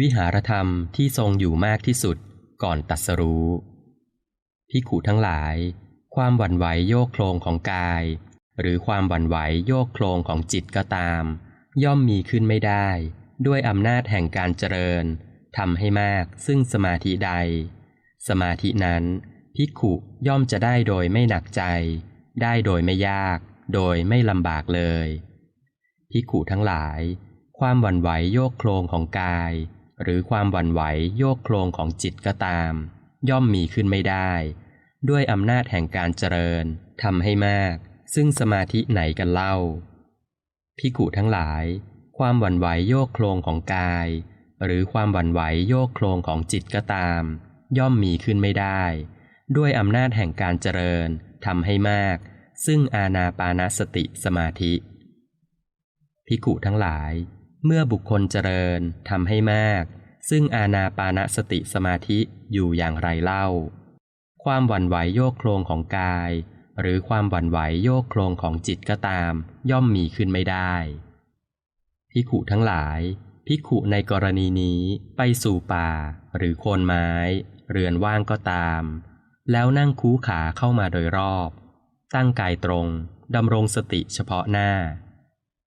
วิหารธรรมที่ทรงอยู่มากที่สุดก่อนตัดสรู้พิขุทั้งหลาย ความหวั่นไหวโยกโครงของกาย หรือความหวั่นไหวโยกโครงของจิตก็ตาม ย่อมมีขึ้นไม่ได้ ด้วยอำนาจแห่งการเจริญทำให้มากซึ่งสมาธิใด สมาธินั้นพิขุย่อมจะได้โดยไม่หนักใจ ได้โดยไม่ยาก โดยไม่ลำบากเลยพิขุทั้งหลาย ความหวั่นไหวโยกโครงของกาย หรือความหวั่นไหวโยกโครงของจิตก็ตาม ย่อมมีขึ้นไม่ได้ ด้วยอำนาจแห่งการเจริญทำให้มาก ซึ่งสมาธิไหนกันเล่าพิขุทั้งหลาย ความหวั่นไหวโยกโครงของกาย หรือความหวั่นไหวโยกโครงของจิตก็ตาม ย่อมมีขึ้นไม่ได้ ด้วยอำนาจแห่งการเจริญทำให้มาก ซึ่งอาณาปานสติสมาธิพิกุทั้งหลาย เมื่อบุคคลเจริญทำให้มาก ซึ่งอาณาปานสติสมาธิอยู่อย่างไรเล่า ความหวั่นไหวโยกโครงของกาย หรือความหวั่นไหวโยกโครงของจิตก็ตาม ย่อมมีขึ้นไม่ได้พิขุทั้งหลายพิขุในกรณีนี้ไปสู่ป่า หรือโคนไม้ เรือนว่างก็ตาม แล้วนั่งคูขาเข้ามาโดยรอบ ตั้งกายตรงดำรงสติเฉพาะหน้า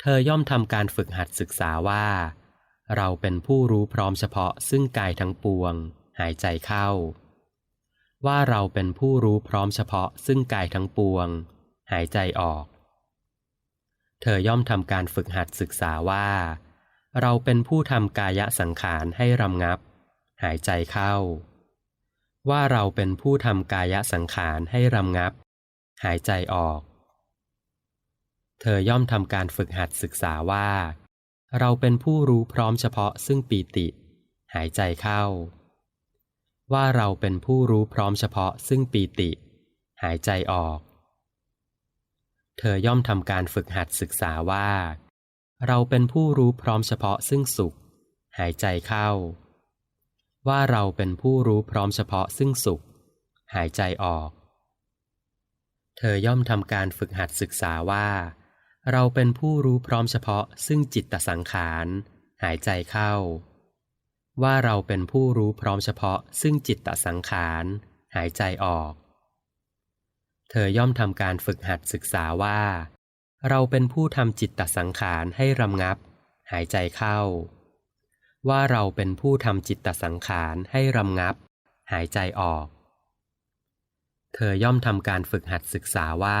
เธอย่อมทำการฝึกหัดศึกษาว่า เราเป็นผู้รู้พร้อมเฉพาะซึ่งกายทั้งปวง หายใจเข้า ว่าเราเป็นผู้รู้พร้อมเฉพาะซึ่งกายทั้งปวง หายใจออก เธอย่อมทำการฝึกหัดศึกษาว่า เราเป็นผู้ทำกายสังขารให้รำงับ หายใจเข้า ว่าเราเป็นผู้ทำกายสังขารให้รำงับ หายใจออก เธอย่อมทำการฝึกหัดศึกษาว่า เราเป็นผู้รู้พร้อมเฉพาะซึ่งปีติ หายใจเข้า ว่าเราเป็นผู้รู้พร้อมเฉพาะซึ่งปีติ หายใจออก เธอย่อมทำการฝึกหัดศึกษาว่า เราเป็นผู้รู้พร้อมเฉพาะซึ่งสุข หายใจเข้า ว่าเราเป็นผู้รู้พร้อมเฉพาะซึ่งสุข หายใจออก เธอย่อมทำการฝึกหัดศึกษาว่า เราเป็นผู้รู้พร้อมเฉพาะ ซึ่งจิตตสังขาร หายใจเข้า ว่าเราเป็นผู้รู้พร้อมเฉพาะ ซึ่งจิตตสังขาร หายใจออก เธอย่อมทำการฝึกหัดศึกษาว่า เราเป็นผู้ทำจิตตสังขารให้รำงับ หายใจเข้า ว่าเราเป็นผู้ทำจิตตสังขารให้รำงับ หายใจออก เธอย่อมทำการฝึกหัดศึกษาว่า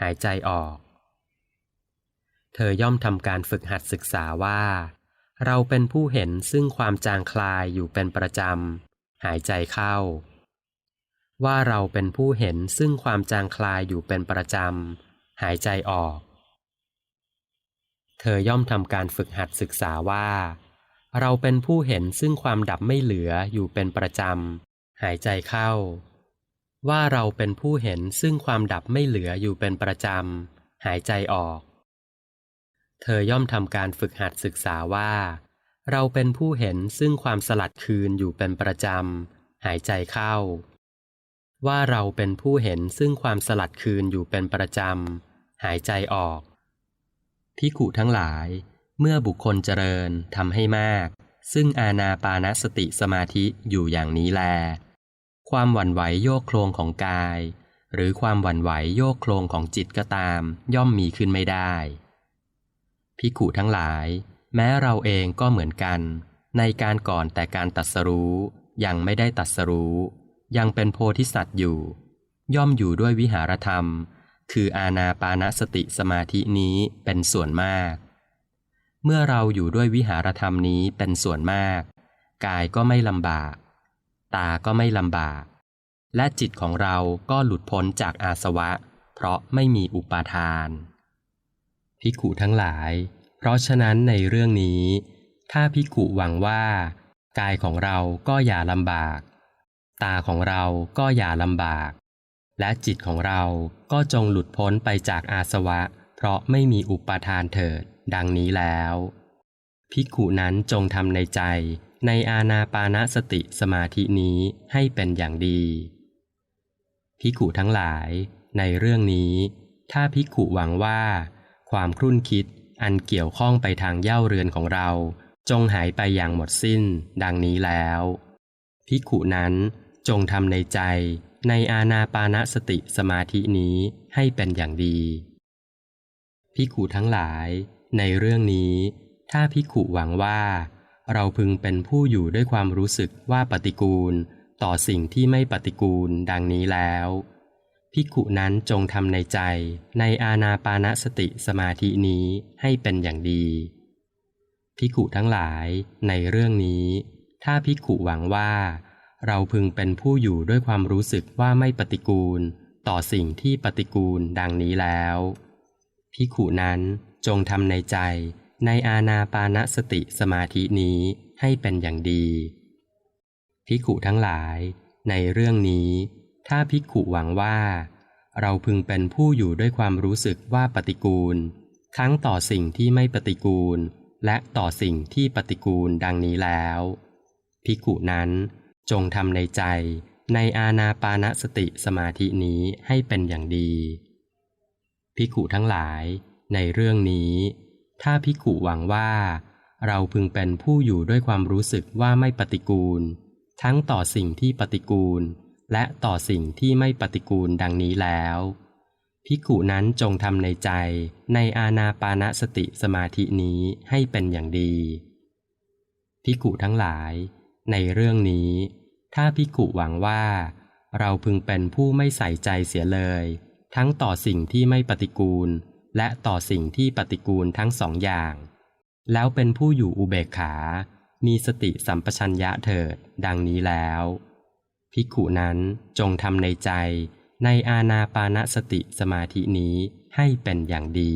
หายใจออก เธอย่อมทำการฝึกหัดศึกษาว่า เราเป็นผู้เห็นซึ่งความจางคลายอยู่เป็นประจำ หายใจเข้า ว่าเราเป็นผู้เห็นซึ่งความจางคลายอยู่เป็นประจำ หายใจออก เธอย่อมทำการฝึกหัดศึกษาว่า เราเป็นผู้เห็นซึ่งความดับไม่เหลืออยู่เป็นประจำ หายใจเข้า ว่าเราเป็นผู้เห็นซึ่งความดับไม่เหลืออยู่เป็นประจำ หายใจออก เธอย่อมทำการฝึกหัดศึกษาว่า เราเป็นผู้เห็นซึ่งความสลัดคืนอยู่เป็นประจำ หายใจเข้า ว่าเราเป็นผู้เห็นซึ่งความสลัดคืนอยู่เป็นประจำ หายใจออกพิกุทั้งหลาย เมื่อบุคคลเจริญทำให้มาก ซึ่งอาณาปานสติสมาธิอยู่อย่างนี้แล ความหวั่นไหวโยกโครงของกาย หรือความหวั่นไหวโยกโครงของจิตก็ตาม ย่อมมีขึ้นไม่ได้พิกุทั้งหลาย แม้เราเองก็เหมือนกัน ในการก่อนแต่การตัดสรู้ ยังไม่ได้ตัดสรู้ ยังเป็นโพธิสัตว์อยู่ ย่อมอยู่ด้วยวิหารธรรม คืออาณาปานสติสมาธินี้เป็นส่วนมาก เมื่อเราอยู่ด้วยวิหารธรรมนี้เป็นส่วนมาก กายก็ไม่ลำบาก ตาก็ไม่ลำบาก และจิตของเราก็หลุดพ้นจากอาสวะ เพราะไม่มีอุปาทาน พิกุทั้งหลาย เพราะฉะนั้นในเรื่องนี้ ถ้าพิกุหวังว่า กายของเราก็อย่าลำบาก ตาของเราก็อย่าลำบาก และจิตของเราก็จงหลุดพ้นไปจากอาสวะ เพราะไม่มีอุปาทานเถิด ดังนี้แล้วพิกุนั้นจงทำในใจ ในอาณาปานสติสมาธินี้ให้เป็นอย่างดี พิกุทั้งหลาย ในเรื่องนี้ ถ้าพิกุหวังว่า ความครุ่นคิดอันเกี่ยวข้องไปทางเย่าเรือนของเรา จงหายไปอย่างหมดสิ้น ดังนี้แล้วพิกุนั้นจงทำในใจในอาณาปานสติสมาธินี้ให้เป็นอย่างดีพิกุทั้งหลาย ในเรื่องนี้ ถ้าพิกุหวังว่า เราพึงเป็นผู้อยู่ด้วยความรู้สึกว่าปฏิกูล ต่อสิ่งที่ไม่ปฏิกูลดังนี้แล้วพิกุนั้นจงทำในใจ ในอาณาปานสติสมาธินี้ให้เป็นอย่างดีพิกุทั้งหลายในเรื่องนี้ ถ้าพิกุหวังว่า เราพึงเป็นผู้อยู่ด้วยความรู้สึกว่าไม่ปฏิกูล ต่อสิ่งที่ปฏิกูลดังนี้แล้วพิกุนั้นจงทำในใจ ในอาณาปานสติสมาธินี้ให้เป็นอย่างดีพิกุทั้งหลาย ในเรื่องนี้ ถ้าพิกุหวังว่า เราพึงเป็นผู้อยู่ด้วยความรู้สึกว่าปฏิกูล ทั้งต่อสิ่งที่ไม่ปฏิกูล และต่อสิ่งที่ปฏิกูลดังนี้แล้วพิกุนั้นจงทำในใจในอาณาปานสติสมาธินี้ให้เป็นอย่างดีพิกุทั้งหลาย ในเรื่องนี้ ถ้าพิกุหวังว่า เราพึงเป็นผู้อยู่ด้วยความรู้สึกว่าไม่ปฏิกูล ทั้งต่อสิ่งที่ปฏิกูล และต่อสิ่งที่ไม่ปฏิกูลดังนี้แล้วพิกุนั้นจงทำในใจในอาณาปานสติสมาธินี้ให้เป็นอย่างดีพิกุทั้งหลาย ในเรื่องนี้ ถ้าพิกุหวังว่า เราพึงเป็นผู้ไม่ใส่ใจเสียเลย ทั้งต่อสิ่งที่ไม่ปฏิกูล และต่อสิ่งที่ปฏิกูลทั้งสองอย่าง แล้วเป็นผู้อยู่อุเบกขา มีสติสัมปชัญญะเถิด ดังนี้แล้ว ภิกขุนั้นจงทำในใจในอาณาปานสติสมาธินี้ให้เป็นอย่างดี